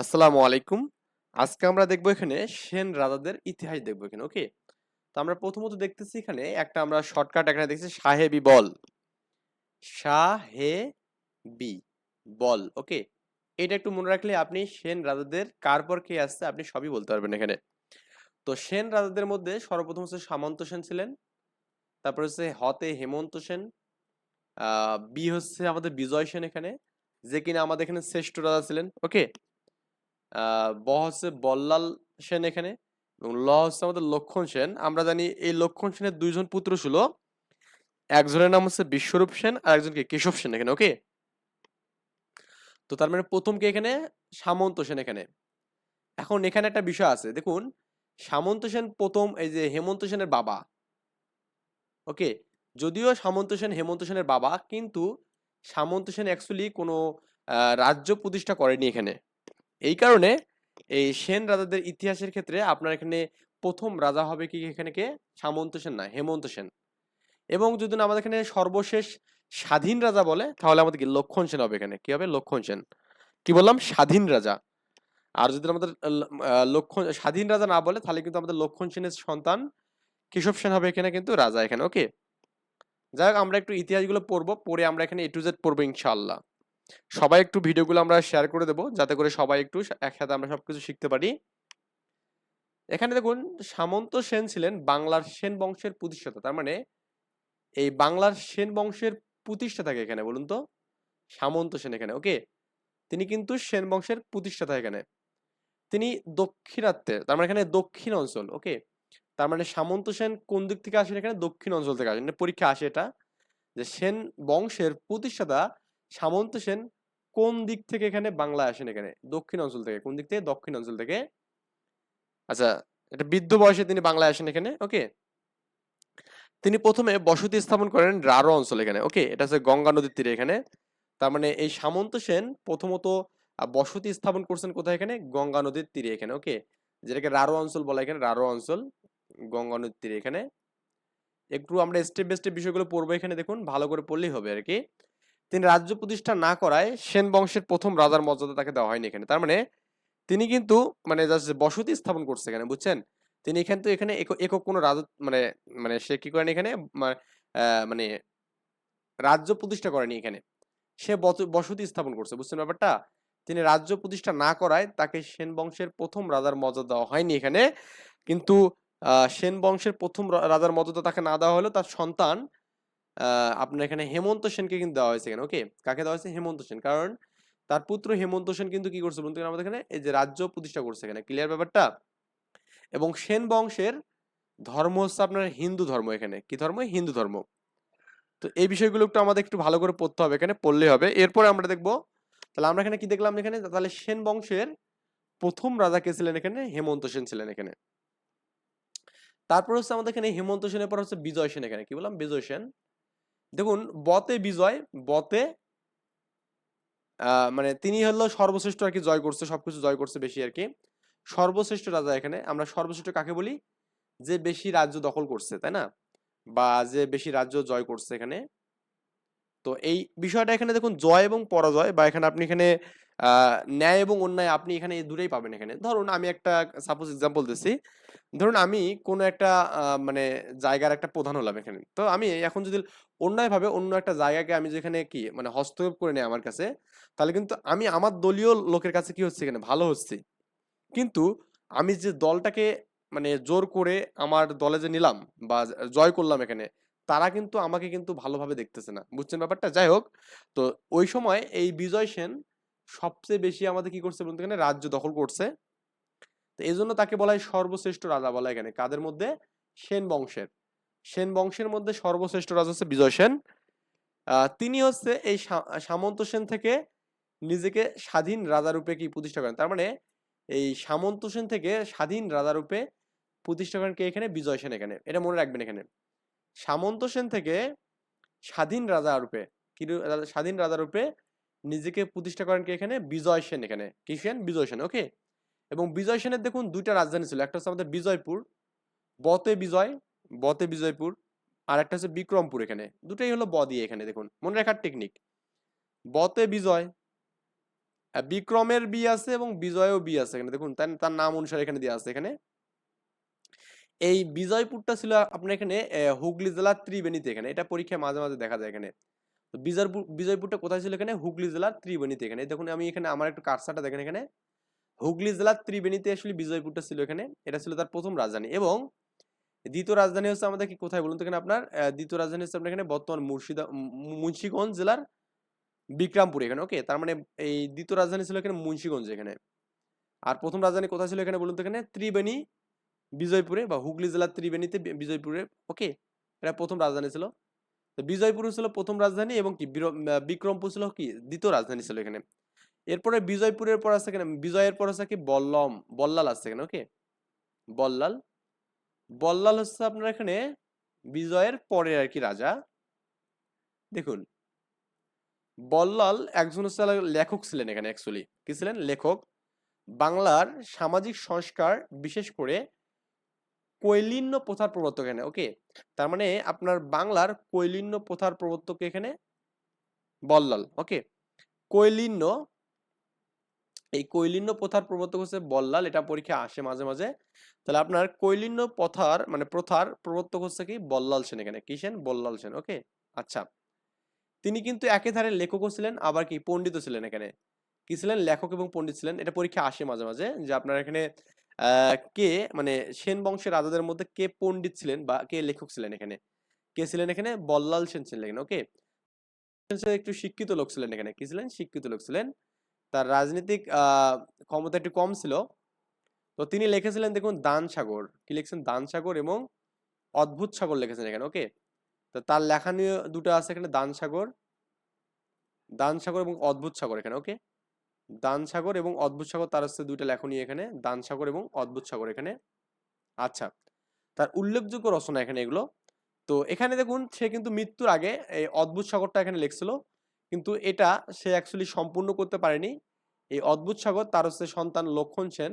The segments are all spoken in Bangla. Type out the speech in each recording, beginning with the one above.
আসসালামু আলাইকুম। আজকে আমরা দেখব এখানে সেন রাজাদের ইতিহাস দেখব এখানে ওকে তো আমরা প্রথমত দেখতেছি এখানে একটা আমরা শর্টকাট এখানে দেখছি সাহেবি বল। শাহে বি বল ওকে এটা একটু মনে রাখলে আপনি সেন রাজাদের কার পর কে আসছে আপনি সবই বলতে পারবেন এখানে। তো সেন রাজাদের মধ্যে সর্বপ্রথম হচ্ছে সামন্ত সেন ছিলেন, তারপর হচ্ছে হতে হেমন্ত সেন বি হচ্ছে আমাদের বিজয় সেন এখানে, যে কিনা আমাদের এখানে শ্রেষ্ঠ রাজা ছিলেন ওকে ব হচ্ছে বল্লাল সেন এখানে এবং ল হচ্ছে আমাদের লক্ষণ সেন। আমরা জানি এই লক্ষণ সেনের দুইজন পুত্র ছিল। একজনের নাম হচ্ছে বিশ্বরূপ সেন আর একজনকে কেশব সেন এখানে ওকে তো তার মানে প্রথম কে এখানে? সামন্ত সেন এখানে। এখন এখানে একটা বিষয় আছে, দেখুন, সামন্ত সেন প্রথম এই যে হেমন্ত সেনের বাবা ওকে যদিও সামন্ত সেন হেমন্ত সেনের বাবা, কিন্তু সামন্ত সেন অ্যাকচুয়ালি কোনো রাজ্য প্রতিষ্ঠা করেনি এখানে। এই কারণে এই সেন রাজাদের ইতিহাসের ক্ষেত্রে আপনার এখানে প্রথম রাজা হবে কি এখানে কে? সামন্ত সেন না, হেমন্ত সেন। এবং যদি আমাদের এখানে সর্বশেষ স্বাধীন রাজা বলে, তাহলে আমাদের কি? লক্ষণ সেন হবে এখানে। কি হবে? লক্ষণ সেন। কি বললাম? স্বাধীন রাজা। আর যদি আমাদের লক্ষণ, স্বাধীন রাজা না বলে, তাহলে কিন্তু আমাদের লক্ষণ সেনের সন্তান কেশব সেন হবে এখানে কিন্তু রাজা এখানে। ওকে? যাই হোক, আমরা একটু ইতিহাসগুলো পড়ব, পড়ে আমরা এখানে এ টু জেড পড়ব ইনশাআল্লাহ। সবাই একটু ভিডিওগুলো আমরা শেয়ার করে দেবো, যাতে করে সবাই একটু একসাথে আমরা সবকিছু শিখতে পারি। এখানে দেখুন, সামন্ত সেন ছিলেন বাংলার সেন বংশের প্রতিষ্ঠাতা। তার মানে এই বাংলার সেন বংশের প্রতিষ্ঠাতাকে এখানে বলুন তো? সামন্ত সেন এখানে ওকে তিনি কিন্তু সেন বংশের প্রতিষ্ঠাতা এখানে। তিনি দক্ষিণাত্যে, তার মানে এখানে দক্ষিণ অঞ্চল ওকে তার মানে সামন্ত সেন কোন দিক থেকে আসেন এখানে? দক্ষিণ অঞ্চল থেকে আসেন। পরীক্ষা আসে এটা, যে সেন বংশের প্রতিষ্ঠাতা সামন্ত সেন কোন দিক থেকে এখানে বাংলায় আসেন এখানে? দক্ষিণ অঞ্চল থেকে। কোন দিক থেকে? দক্ষিণ অঞ্চল থেকে। আচ্ছা এটা বৃদ্ধ বয়সে তিনি বাংলায় আসেন এখানে, ওকে? তিনি প্রথমে বসতি স্থাপন করেন রারো অঞ্চল এখানে, ওকে? এটা হচ্ছে গঙ্গা নদীর তীরে এখানে। তার মানে এই সামন্ত সেন প্রথমত বসতি স্থাপন করছেন কোথায় এখানে? গঙ্গা নদীর তীরে এখানে, ওকে? যেটাকে রারো অঞ্চল বলা এখানে রারো অঞ্চল, গঙ্গা নদীর তীরে এখানে। একটু আমরা স্টেপ বাই স্টেপ বিষয়গুলো পড়ব এখানে, দেখুন, ভালো করে পড়লেই হবে আর কি। তিনি রাজ্য প্রতিষ্ঠা না করায় সেন বংশের প্রথম রাজার মর্যাদা তাকে দেওয়া হয়নি এখানে। তার মানে তিনি কিন্তু মানে just বসতি স্থাপন করছে এখানে, বুঝছেন? তিনি এখানে তো এখানে একক কোনো রাজ মানে মানে সে কি করেন এখানে? মানে রাজ্য প্রতিষ্ঠা করেনি এখানে। সে বসতি স্থাপন করছে, বুঝছেন ব্যাপারটা? তিনি রাজ্য প্রতিষ্ঠা না করায় তাকে সেন বংশের প্রথম রাজার মর্যাদা দেওয়া হয়নি এখানে। কিন্তু সেন বংশের প্রথম রাজার মর্যাদা তাকে না দেওয়া হলেও তার সন্তান আপনার এখানে হেমন্ত সেনকে কিন্তু দেওয়া হয়েছে এখানে ওকে কাকে দেওয়া হয়েছে? হেমন্ত সেন। কারণ তার পুত্র হেমন্ত সেন কিন্তু কি করছে গেলে আমাদের এখানে এই যে রাজ্য প্রতিষ্ঠা করছে এখানে ক্লিয়ার ব্যাপারটা? এবং সেন বংশের ধর্ম হচ্ছে আপনার হিন্দু ধর্ম এখানে। কি ধর্ম? হিন্দু ধর্ম। তো এই বিষয়গুলো একটু আমাদের একটু ভালো করে পড়তে হবে এখানে পড়লে হবে। এরপরে আমরা দেখব, তাহলে আমরা এখানে কি দেখলাম এখানে? তাহলে সেন বংশের প্রথম রাজা কে ছিলেন এখানে? হেমন্ত সেন ছিলেন এখানে। তারপর হচ্ছে আমাদের এখানে হেমন্ত সেনের পর হচ্ছে বিজয় সেন এখানে। কি বললাম? বিজয় সেন। দেখুন, বতে বিজয়, বতে মানে তিনি হলো সর্বশ্রেষ্ঠ আর কি জয় করছে, সবকিছু জয় করছে বেশি আর কি। সর্বশ্রেষ্ঠ রাজা এখানে, আমরা সর্বশ্রেষ্ঠ কাকে বলি? যে বেশি রাজ্য দখল করছে, তাই না? বা যে বেশি রাজ্য জয় করছে এখানে। তো এই বিষয়টা এখানে দেখুন, জয় এবং পরাজয়, বা এখানে আপনি এখানে ন্যায় এবং অন্যায় আপনি এখানে দুটোই পাবেন এখানে। ধরুন আমি একটা সাপোজ এক্সাম্পল দিচ্ছি। ধরুন আমি কোনো একটা মানে জায়গার একটা প্রধান হলাম এখানে। তো আমি এখন যদি অন্যায়ভাবে অন্য একটা জায়গাকে আমি যেখানে কি মানে হস্তক্ষেপ করে নেই আমার কাছে, তাহলে কিন্তু আমি আমার দলীয় লোকের কাছে কি হচ্ছে এখানে? ভালো হচ্ছে। কিন্তু আমি যে দলটাকে মানে জোর করে আমার দলে যে নিলাম বা জয় করলাম এখানে, তারা কিন্তু আমাকে কিন্তু ভালোভাবে দেখতেছে না। বুঝছেন ব্যাপারটা? যাই হোক, তো ওই সময় এই বিজয় সেন সবচেয়ে বেশি আমাদের কি করছে বলতে এখানে রাজ্য দখল করছে। তো এই জন্য তাকে বলা হয় সর্বশ্রেষ্ঠ রাজা বলা এখানে। কাদের মধ্যে? সেন বংশের। সেন বংশের মধ্যে সর্বশ্রেষ্ঠ রাজা হচ্ছে বিজয় সেন। তিনি হচ্ছে এই সামন্ত সেন থেকে নিজেকে স্বাধীন রাজা রূপে কি প্রতিষ্ঠা করেন? তার মানে এই সামন্ত সেন থেকে স্বাধীন রাজা রূপে প্রতিষ্ঠা করেন কে এখানে? বিজয় সেন এখানে। এটা মনে রাখবেন এখানে। সামন্ত সেন থেকে স্বাধীন রাজা রূপে কি স্বাধীন রাজা রূপে নিজেকে প্রতিষ্ঠা করেন কে এখানে? বিজয় সেন এখানে। কি সেন? বিজয় সেন ওকে এবং বিজয় সেনের দেখুন দুইটা রাজধানী ছিল, একটা হচ্ছে আমাদের বিজয়পুর, বতে বিজয়, বতে বিজয়পুর, আর একটা হচ্ছে বিক্রমপুর এখানে। দুটাই হলো ব দিয়ে এখানে, দেখুন। মনে রাখার টেকনিক বতে বিজয় বিক্রমের বি আছে এবং বিজয়ও বি আছে এখানে, দেখুন। তার তার নাম অনুসারে এখানে দেওয়া আছে এখানে। এই বিজয়পুরটা ছিল আপনার এখানে হুগলি জেলার ত্রিবেণীতে এখানে। এটা পরীক্ষায় মাঝে মাঝে দেখা যায় এখানে। বিজয়পুর বিজয়পুরটা কোথায় ছিল এখানে? হুগলি জেলার ত্রিবেণীতে এখানে। দেখুন, আমি এখানে আমার একটু কারসারটা দেখেন এখানে। হুগলি জেলার ত্রিবেণীতে আসলে বিজয়পুরটা ছিল এখানে। এটা ছিল তার প্রথম রাজধানী। এবং দ্বিতীয় রাজধানী হচ্ছে আমাদের কি কোথায় বলুন তো এখানে আপনার? দ্বিতীয় রাজধানী হচ্ছে আপনার এখানে বর্তমান মুর্শিদা মুন্সিগঞ্জ জেলার বিক্রমপুর এখানে ওকে তার মানে এই দ্বিতীয় রাজধানী ছিল এখানে মুন্সিগঞ্জ এখানে। আর প্রথম রাজধানী কোথায় ছিল এখানে বলুন তো এখানে? ত্রিবেণী, বিজয়পুরে বা হুগলি জেলার ত্রিবেণীতে বিজয়পুরে ওকে এটা প্রথম রাজধানী ছিল। তো বিজয়পুর ছিল প্রথম রাজধানী এবং কি বিক্রমপুর ছিল কি দ্বিতীয় রাজধানী ছিল এখানে। এরপরে বিজয়পুরের পর আছে বিজয়ের পর আছে কি? বল্লম, বল্লাল আছে এখানে ওকে বল্লাল। বল্লাল হচ্ছে আপনার এখানে বিজয়ের পরে আর কি রাজা। দেখুন, বল্লাল একজন হচ্ছে লেখক ছিলেন এখানে অ্যাকচুয়ালি কি ছিলেন? লেখক। বাংলার সামাজিক সংস্কার বিশেষ করে কৈলিন্য প্রথার প্রবর্তক এখানে ওকে তার মানে আপনার বাংলার কৈলিন্য প্রথার প্রবর্তক এখানে বল্লাল ওকে কৈলিন্য, এই কৈলিন্য প্রথার প্রবর্তক হচ্ছে বল্লাল, এটা পরীক্ষা আসে মাঝে মাঝে। তাহলে আপনার কৈলিন্য প্রথার মানে প্রথার প্রবর্তক হচ্ছে কি? বল্লাল সেন এখানে। কি সেন? বল্লাল সেন ওকে আচ্ছা। তিনি কিন্তু একই ধারে লেখকও ছিলেন, আবার কি? পণ্ডিতও ছিলেন এখানে। কি ছিলেন? লেখক এবং পণ্ডিত ছিলেন। এটা পরীক্ষা আসে মাঝে মাঝে যে আপনার এখানে কে মানে সেন বংশের রাজাদের মধ্যে কে পণ্ডিত ছিলেন বা কে লেখক ছিলেন এখানে? কে ছিলেন এখানে? বল্লাল সেন ছিলেন এখানে ওকে একটু শিক্ষিত লোক ছিলেন এখানে। কি ছিলেন? শিক্ষিত লোক ছিলেন। তার রাজনৈতিক ক্ষমতা একটু কম ছিল। তো তিনি লিখেছিলেন দেখুন দান সাগর। কি লিখছেন? দান সাগর এবং অদ্ভুত সাগর লিখেছেন এখানে ওকে তো তার লেখা নিয়ে দুটো আছে এখানে, দান সাগর দান সাগর এবং অদ্ভুত সাগর এখানে ওকে দান সাগর এবং অদ্ভুত সাগর তার হচ্ছে দুইটা লেখনী এখানে দান সাগর এবং অদ্ভুত সাগর এখানে। আচ্ছা তার উল্লেখযোগ্য রচনা এখানে এগুলো। তো এখানে দেখুন, সে কিন্তু মৃত্যুর আগে এই অদ্ভুত সাগরটা এখানে লিখছিল, কিন্তু এটা সে অ্যাকচুয়ালি সম্পূর্ণ করতে পারেনি। এই অদ্ভুত সাগর তার হচ্ছে সন্তান লক্ষণ সেন,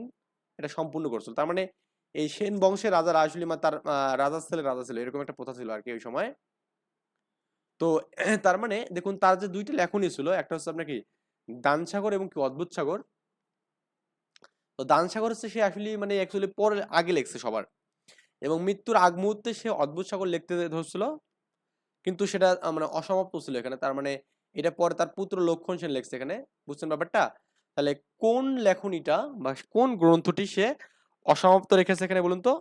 এটা সম্পূর্ণ করছিল। তার মানে এই সেন বংশের রাজারা আসলে মা- তার রাজার ছেলে রাজা ছিল, এরকম একটা প্রথা ছিল আর কি ওই সময়। তো, তার মানে দেখুন, তার যে দুইটা লেখনী ছিল, একটা হচ্ছে আপনার কি দান সাগর এবং কি অদ্ভুত সাগর? তো দান সাগর হচ্ছে সে আসলে মানে অ্যাকচুয়ালি পরে আগে লিখছে সবার। এবং মৃত্যুর আগ মুহূর্তে সে অদ্ভুত সাগর লিখতে ধরছিল, কিন্তু সেটা মানে অসমাপ্ত ছিল এখানে। তার মানে এটা পরে তার পুত্র লক্ষণ সেন লিখছে এখানে। বুঝছেন ব্যাপারটা? তাহলে কোন লেখনীটা বা কোন গ্রন্থটি সে অসমাপ্ত রেখেছে এখানে বলুন তো?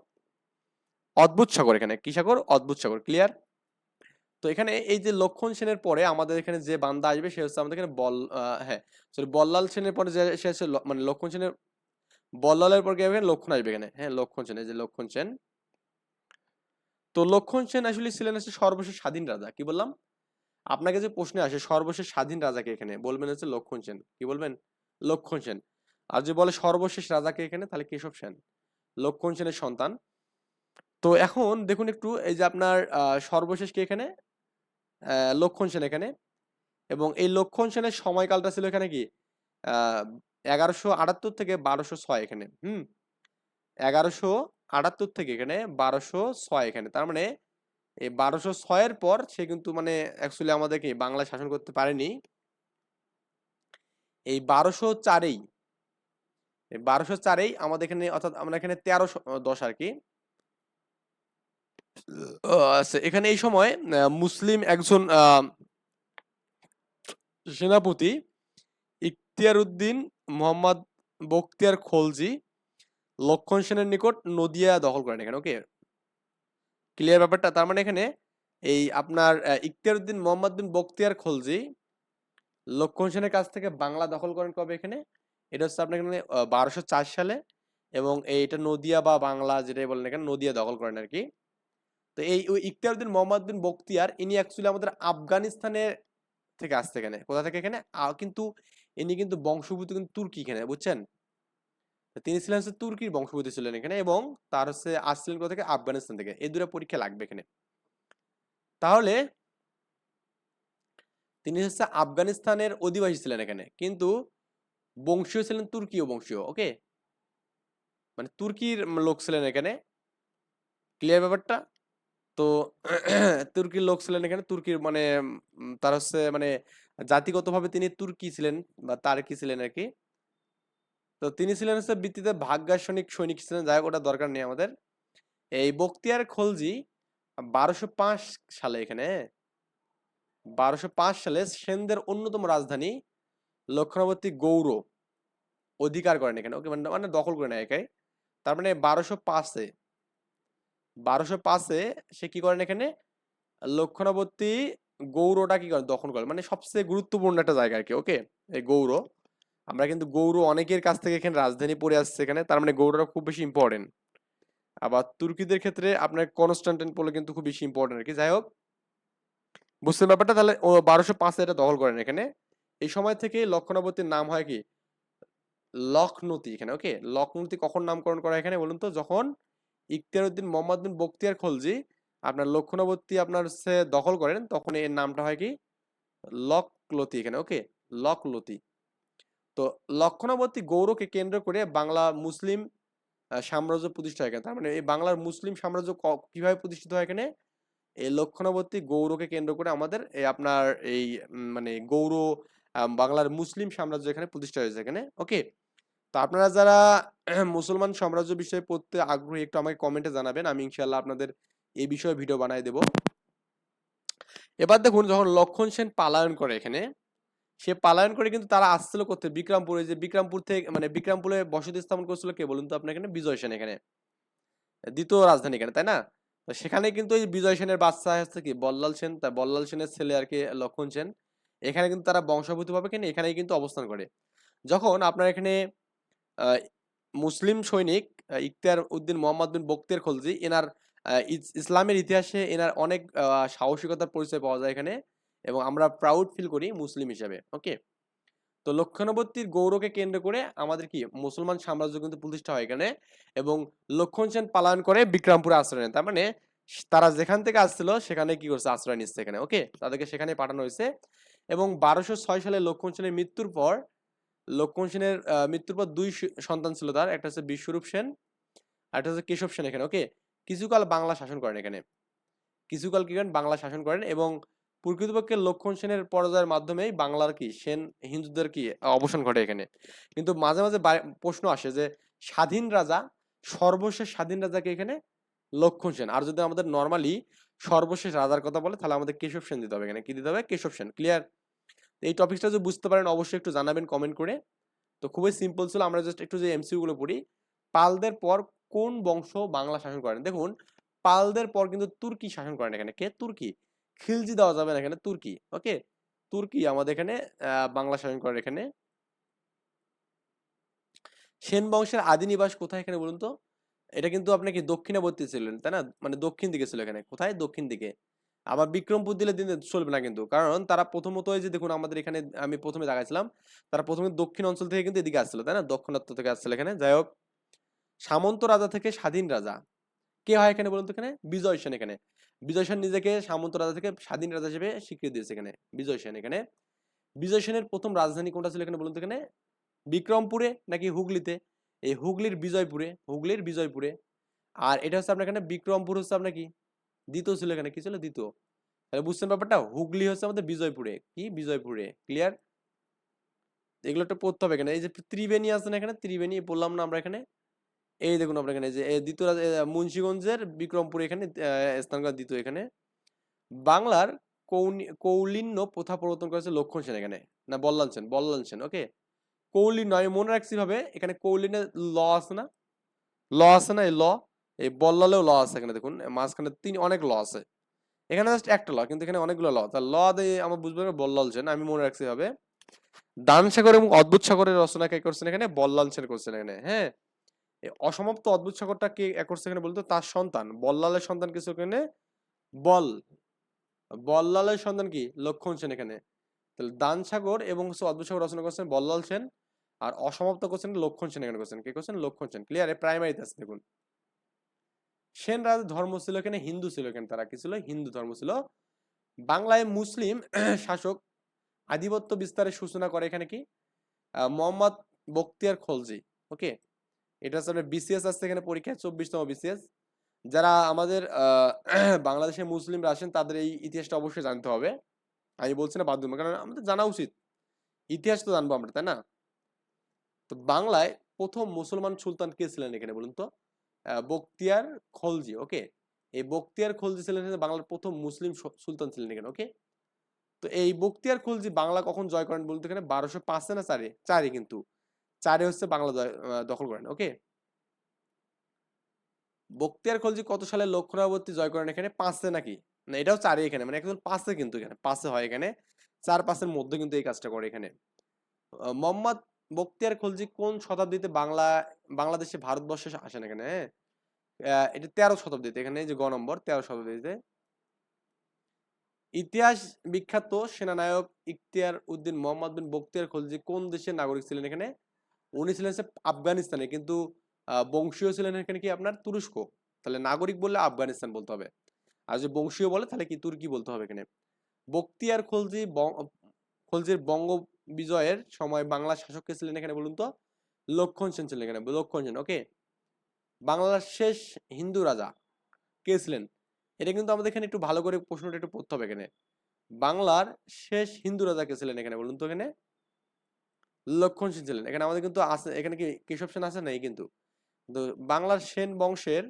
অদ্ভুত সাগর এখানে। কি সাগর? অদ্ভুত সাগর। ক্লিয়ার তো এখানে এই যে লক্ষণ সেনের পরে আমাদের এখানে যে বান্দা আসবে, সে হচ্ছে আমাদের এখানে বল হ্যাঁ সরি বল্লাল সেনের পরে যে, সে হচ্ছে মানে লক্ষণ সেনের, বল্লালের পর এখানে? লক্ষণ আসবে এখানে হ্যাঁ লক্ষণ সেন, এই যে লক্ষণ সেন। তো লক্ষণ সেন আসলে ছিলেন হচ্ছে সর্বশেষ স্বাধীন রাজা, কি বললাম? আপনাকে যে প্রশ্নে আসে, সর্বশেষ স্বাধীন রাজাকে এখানে বলবেন হচ্ছে লক্ষণ সেন, কি বলবেন? লক্ষণ সেন। আর যে বলে সর্বশেষ রাজাকে এখানে, তাহলে কেশব সেন, লক্ষণ সেনের সন্তান। তো এখন দেখুন একটু, এই যে আপনার সর্বশেষ কি এখানে? লক্ষণ সেন এখানে। এবং এই লক্ষণ সেনের সময়কালটা ছিল এখানে কি? এগারোশো আটাত্তর থেকে বারোশো ছয় এখানে, হুম? এগারোশো আটাত্তর থেকে এখানে বারোশো ছয় এখানে। তার মানে এই বারোশো ছয়ের পর সে কিন্তু মানে অ্যাকচুয়ালি আমাদেরকে বাংলা শাসন করতে পারেনি। এই বারোশো চারেই বারোশো চারেই আমাদের এখানে অর্থাৎ আমরা এখানে তেরোশো দশ আর কি। আচ্ছা, এখানে এই সময় মুসলিম একজন সেনাপতি ইখতিয়ার উদ্দিন মোহাম্মদ বখতিয়ার খলজি লক্ষণ সেনের নিকট নদিয়া দখল করেন এখানে ওকে ক্লিয়ার ব্যাপারটা? তার মানে এখানে এই আপনার ইখতিয়ার উদ্দিন মোহাম্মদ বিন বখতিয়ার খলজি লক্ষণ সেনের কাছ থেকে বাংলা দখল করেন কবে এখানে? এটা হচ্ছে আপনার এখানে বারোশো সালে এবং এইটা নদিয়া বা বাংলা যেটাই বলেন এখানে নদিয়া দখল করেন আর কি। তো এই ওই মোহাম্মদ বিন বখতিয়ার, ইনি অ্যাকচুয়ালি আমাদের আফগানিস্তানের থেকে আসছে এখানে। কোথা থেকে এখানে? কিন্তু ইনি কিন্তু বংশভূত কিন্তু তুর্কি এখানে, বুঝছেন? তিনি ছিলেন হচ্ছে তুর্কির বংশভূত ছিলেন এখানে এবং তার হচ্ছে আসছিলেন কোথা থেকে? আফগানিস্তান থেকে। এই দুটো পরীক্ষা লাগবে এখানে। তাহলে তিনি হচ্ছে আফগানিস্তানের অধিবাসী ছিলেন এখানে, কিন্তু বংশীয় ছিলেন তুর্কীয় বংশীয় ওকে মানে তুর্কির লোক ছিলেন এখানে। ক্লিয়ার ব্যাপারটা? তো তুর্কির লোক ছিলেন এখানে। তুর্কির মানে তার হচ্ছে মানে জাতিগতভাবে তিনি তুর্কি ছিলেন বা তার্কি ছিলেন আর কি তো তিনি ছিলেন হচ্ছে ভিত্তিতে ভাগ্যাসনিক সৈনিক ছিলেন। যাই ওটা দরকার নেই আমাদের। এই বক্তিয়ার খলজি বারোশো পাঁচ সালে এখানে, বারোশো পাঁচ সালে সেনদের অন্যতম রাজধানী লক্ষণাবর্তী গৌর অধিকার করেন এখানে। ওকে মানে মানে দখল করে নেয় একাই তার মানে বারোশো পাঁচে বারোশো পাঁচে সে কি করেন এখানে? লক্ষণাবর্তী গৌরটা কি করেন? দখল করেন। মানে সবচেয়ে গুরুত্বপূর্ণ একটা জায়গা আর কি ওকে এই গৌর। আমরা কিন্তু গৌর অনেকের কাছ থেকে এখানে রাজধানী পড়ে আসছে এখানে, তার মানে গৌরটা খুব বেশি ইম্পর্টেন্ট আবার তুর্কিদের ক্ষেত্রে আপনার কনস্টান্টিনোপল কিন্তু খুব বেশি ইম্পর্টেন্ট আর কি যাই হোক, বুঝছেন ব্যাপারটা? তাহলে ও বারোশো পাঁচে এটা দখল করেন এখানে। এই সময় থেকে লক্ষণাবতীর নাম হয় কি? লখনতি এখানে ওকে লখনতি কখন নামকরণ করা এখানে বলুন তো? যখন ইখতিয়ার উদ্দিন মোহাম্মদ বিন বখতিয়ার খলজি, আপনার লক্ষণাবর্তী আপনার হচ্ছে দখল করেন, তখন এর নামটা হয় কি? লকলতি এখানে ওকে লকলতি। তো লক্ষণাবর্তী গৌরকে কেন্দ্র করে বাংলা মুসলিম সাম্রাজ্য প্রতিষ্ঠা হয় এখানে। তার মানে এই বাংলার মুসলিম সাম্রাজ্য কীভাবে প্রতিষ্ঠিত হয় এখানে? এই লক্ষণাবর্তী গৌরকে কেন্দ্র করে আমাদের এই আপনার এই মানে গৌর বাংলার মুসলিম সাম্রাজ্য এখানে প্রতিষ্ঠা হয়েছে এখানে ওকে তো আপনারা যারা মুসলমান সাম্রাজ্য বিষয়ে পড়তে আগ্রহী, একটু আমাকে কমেন্টে জানাবেন। আমি ইনশাল্লাহ আপনাদের এই বিষয়ে ভিডিও বানাই দেব। এবার দেখুন, যখন লক্ষণ সেন পালায়ন করে এখানে, সে পালায়ন করে কিন্তু তারা আসছিল করতে বিক্রমপুরে। যে বিক্রমপুর থেকে মানে বিক্রমপুরে বসতি স্থাপন করছিল কে বলুন তো আপনার এখানে? বিজয় সেন এখানে। দ্বিতীয় রাজধানী এখানে, তাই না? সেখানে কিন্তু এই বিজয় সেনের বাচ্চা হচ্ছে কি? বল্লাল সেন। তা বল্লাল সেনের ছেলে আর কি লক্ষণ সেন। এখানে কিন্তু তারা বংশভূত ভাবে কেন এখানেই কিন্তু অবস্থান করে। যখন আপনার এখানে মুসলিম সৈনিক আহ, ইখতিয়ার উদ্দিন মোহাম্মদ বিন বক্তিয়ার খলজি এনার ইসলামের ইতিহাসে এনার অনেক সাহসিকতার পরিচয় পাওয়া যায় এখানে এবং আমরা প্রাউড ফিল করি মুসলিম হিসেবে ওকে তো লক্ষণবর্তীর গৌরকে কেন্দ্র করে আমাদের কি? মুসলমান সাম্রাজ্য কিন্তু প্রতিষ্ঠা হয় এখানে এবং লক্ষণ সেন পালায়ন করে বিক্রমপুরে আশ্রয় নেন। তার মানে তারা যেখান থেকে আসছিল সেখানে কি করছে? আশ্রয় নিচ্ছে এখানে ওকে তাদেরকে সেখানে পাঠানো হয়েছে এবং বারোশো সালে লক্ষণ সেনের মৃত্যুর পর লক্ষণ সেনের মৃত্যুর পর দুই সন্তান ছিল তার। একটা হচ্ছে বিশ্বরূপ সেন, আর একটা হচ্ছে কেশব সেন এখানে ওকে কিছুকাল বাংলা শাসন করেন এখানে। কিছুকাল কি করেন? বাংলা শাসন করেন এবং প্রকৃতপক্ষে লক্ষণ সেনের পরাজয়ের মাধ্যমেই বাংলার কি, সেন, হিন্দুদের কি অবসান ঘটে এখানে। কিন্তু মাঝে মাঝে প্রশ্ন আসে যে স্বাধীন রাজা, সর্বশেষ স্বাধীন রাজাকে এখানে? লক্ষণ সেন। আর যদি আমাদের নর্মালি সর্বশেষ রাজার কথা বলে, তাহলে আমাদের কেশব সেন দিতে হবে এখানে। কি দিতে হবে? কেশব সেন। ক্লিয়ার এই টপিকটা যদি বুঝতে পারেন, অবশ্যই একটু জানাবেন কমেন্ট করে। তো খুবই সিম্পল ছিল, আমরা জাস্ট একটু যে এমসিউ গুলো পড়ি, পালদের পর কোন বংশ বাংলা শাসন করেন দেখুন, পালদের পর কিন্তু তুর্কি শাসন করেন এখানে। কে? তুর্কি। খিলজি দেওয়া যাবে না এখানে, তুর্কি। ওকে? তুর্কি আমাদের এখানে বাংলা শাসন করেন এখানে। সেন বংশের আদি নিবাস কোথায় এখানে বলুন তো? এটা কিন্তু আপনি কি দক্ষিণাবর্তী ছিলেন, তাই না? মানে দক্ষিণ দিকে ছিল এখানে। কোথায়? দক্ষিণ দিকে। আবার বিক্রমপুর দিলে দিন চলবে না কিন্তু। কারণ তারা প্রথমত যে দেখুন আমাদের এখানে আমি প্রথমে দেখাইছিলাম, তারা প্রথমে দক্ষিণ অঞ্চল থেকে কিন্তু এদিকে আসছিল, তাই না? দক্ষিণাত্য থেকে আসছিল এখানে। যাই হোক, সামন্ত রাজা থেকে স্বাধীন রাজা। কে হয় এখানে বলুন তো এখানে? বিজয় সেন এখানে। বিজয় সেন নিজেকে সামন্ত রাজা থেকে স্বাধীন রাজা হিসেবে স্বীকৃতি দিয়েছে এখানে, বিজয় সেন এখানে। বিজয় সেনের প্রথম রাজধানী কোনটা ছিল এখানে বলুন তো এখানে? বিক্রমপুরে নাকি হুগলিতে? এই হুগলির বিজয়পুরে হুগলির বিজয়পুরে। আর এটা হচ্ছে আপনার এখানে বিক্রমপুর হচ্ছে আপনার কি? দ্বিতীয় ছিল এখানে, কি ছিল? দ্বিতীয়। তাহলে বুঝছেন ব্যাপারটা? হুগলি হচ্ছে আমাদের বিজয়পুরে। কি? বিজয়পুরে। ক্লিয়ার এগুলো একটা পড়তে হবে এখানে। এই যে ত্রিবেণী আছে না এখানে? ত্রিবেণী, বললাম না আমরা এখানে? এই দেখুন আপনার এখানে যে দ্বিতীয় মুন্সিগঞ্জের বিক্রমপুর এখানে স্থানকাল দ্বিতীয় এখানে। বাংলার কৌলিন্য প্রথা প্রবর্তন করেছে লক্ষণ সেন এখানে। না, বল্লাল সেন বল্লাল সেন, ওকে? কৌলিন্য, আমি মনে রাখছি ভাবে, এখানে কৌলিনের ল আছে না? ল আছে না এই ল? এই বল্লালেও ল আছে এখানে দেখুন মাঝখানে তিন, অনেক ল আছে। এখানে জাস্ট একটা ল, কিন্তু এখানে অনেকগুলো ল। তা ল দিয়ে আমার বুঝবে বল্লাল সেন আমি মনে রাখছি ভাবে দান সাগর এবং অদ্ভুত সাগরের রচনা কে করছেন এখানে? বল্লাল সেন করছেন এখানে হ্যাঁ? অসমাপ্ত অদ্ভুত সাগরটা কে করছে এখানে বলতো? তার সন্তান। বল্লালের সন্তান কিছু এখানে? বল। বল্লালের সন্তান কি? লক্ষণ সেন এখানে। তাহলে দান সাগর এবং হচ্ছে অদ্ভুত সাগর রচনা করছেন বল্লাল সেন আর অসমাপ্ত করছেন লক্ষণ সেন এখানে করছেন। কে করছেন? লক্ষণ সেন ক্লিয়ার প্রাইমারিতে আছে দেখুন। সেন রাজ ধর্ম ছিল এখানে হিন্দু ছিল এখানে তারা কি ছিল? হিন্দু ধর্ম ছিল। বাংলায় মুসলিম শাসক আধিপত্য বিস্তারের সূচনা করে এখানে কি? মোহাম্মদ বখতিয়ার খলজি ওকে? এটা হচ্ছে আপনার বিসিএস আসছে এখানে পরীক্ষায় চব্বিশতম বিসিএস যারা আমাদের আহ, বাংলাদেশের মুসলিমরা আসেন তাদের এই ইতিহাসটা অবশ্যই জানতে হবে। আমি বলছি না বাধ্যতামূলক কারণ আমাদের জানা উচিত। ইতিহাস তো জানব আমরা তাই না? তো বাংলায় প্রথম মুসলমান সুলতান কে ছিলেন এখানে বলুন তো? আহ, বখতিয়ার খলজি ওকে এই বখতিয়ার খলজি ছিলেন বাংলার প্রথম মুসলিম সুলতান ছিলেন এখানে ওকে তো এই বখতিয়ার খলজি বাংলা কখন জয় করেন বলতে এখানে? বারোশো পাঁচে না চারে? চারে কিন্তু। চারে হচ্ছে বাংলা দখল করেন ওকে বখতিয়ার খলজি কত সালে লক্ষণাবর্তী জয় করেন এখানে? পাঁচে নাকি? না এটাও চারে এখানে মানে একজন পাঁচে কিন্তু এখানে পাঁচে হয় এখানে। চার পাঁচের মধ্যে কিন্তু এই কাজটা করে এখানে। মোহাম্মদ বখতিয়ার খলজি কোন শতাব্দীতে বাংলা, বাংলাদেশে ভারতবর্ষে আসেন এখানে হ্যাঁ? এটা তেরো শতাব্দীতে। এখানে যে গ নম্বর, তেরো শতাব্দীতে। ইতিহাস বিখ্যাত সেনানায়ক ইখতিয়ার উদ্দিন মোহাম্মদ বিন বখতিয়ার খলজি কোন দেশের নাগরিক ছিলেন এখানে? উনি ছিলেন আফগানিস্তানে, কিন্তু বংশীয় ছিলেন এখানে কি আপনার? তুরস্ক। তাহলে নাগরিক বললে আফগানিস্তান বলতে হবে। আর যদি বংশীয় বলে, তাহলে কি তুর্কি বলতে হবে এখানে? বক্তিয়ার খলজি খলজির বঙ্গ বিজয়ের সময় বাংলার শাসক কে ছিলেন এখানে বলুন তো? লক্ষণ সেন ছিলেন এখানে, লক্ষণ সেন ওকে বাংলার শেষ হিন্দু রাজা কে ছিলেন? এটা কিন্তু আমাদের এখানে একটু ভালো করে প্রশ্নটা একটু পড়তে হবে এখানে। বাংলার শেষ হিন্দু রাজা কে ছিলেন এখানে বলুন তো এখানে? লক্ষণ সেন ছিলেন। এখানে আমাদের কিন্তু আছে, এখানে কি কেশব সেন আছে? নাই কিন্তু। বাংলার সেন বংশের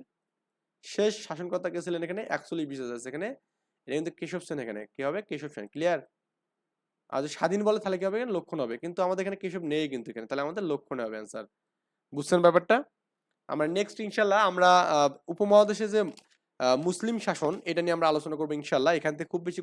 শেষ শাসনকর্তা কে ছিলেন এখানে? অ্যাকচুয়ালি বিশেষ আছে এখানে। এটা কিন্তু কেশব সেন এখানে। কি হবে? কেশব সেন। ক্লিয়ার আর যদি স্বাধীন বলে তাহলে কি হবে এখানে? লক্ষণ হবে। কিন্তু আমাদের এখানে কেসব নেই কিন্তু এখানে। তাহলে আমাদের লক্ষণ হবে অ্যান্সার বুঝছেন ব্যাপারটা? আমরা নেক্সট ইনশাল্লাহ আমরা উপমহাদেশে যে মুসলিম শাসন, এটা নিয়ে আমরা আলোচনা করব ইনশাল্লাহ এখান থেকে খুব বেশি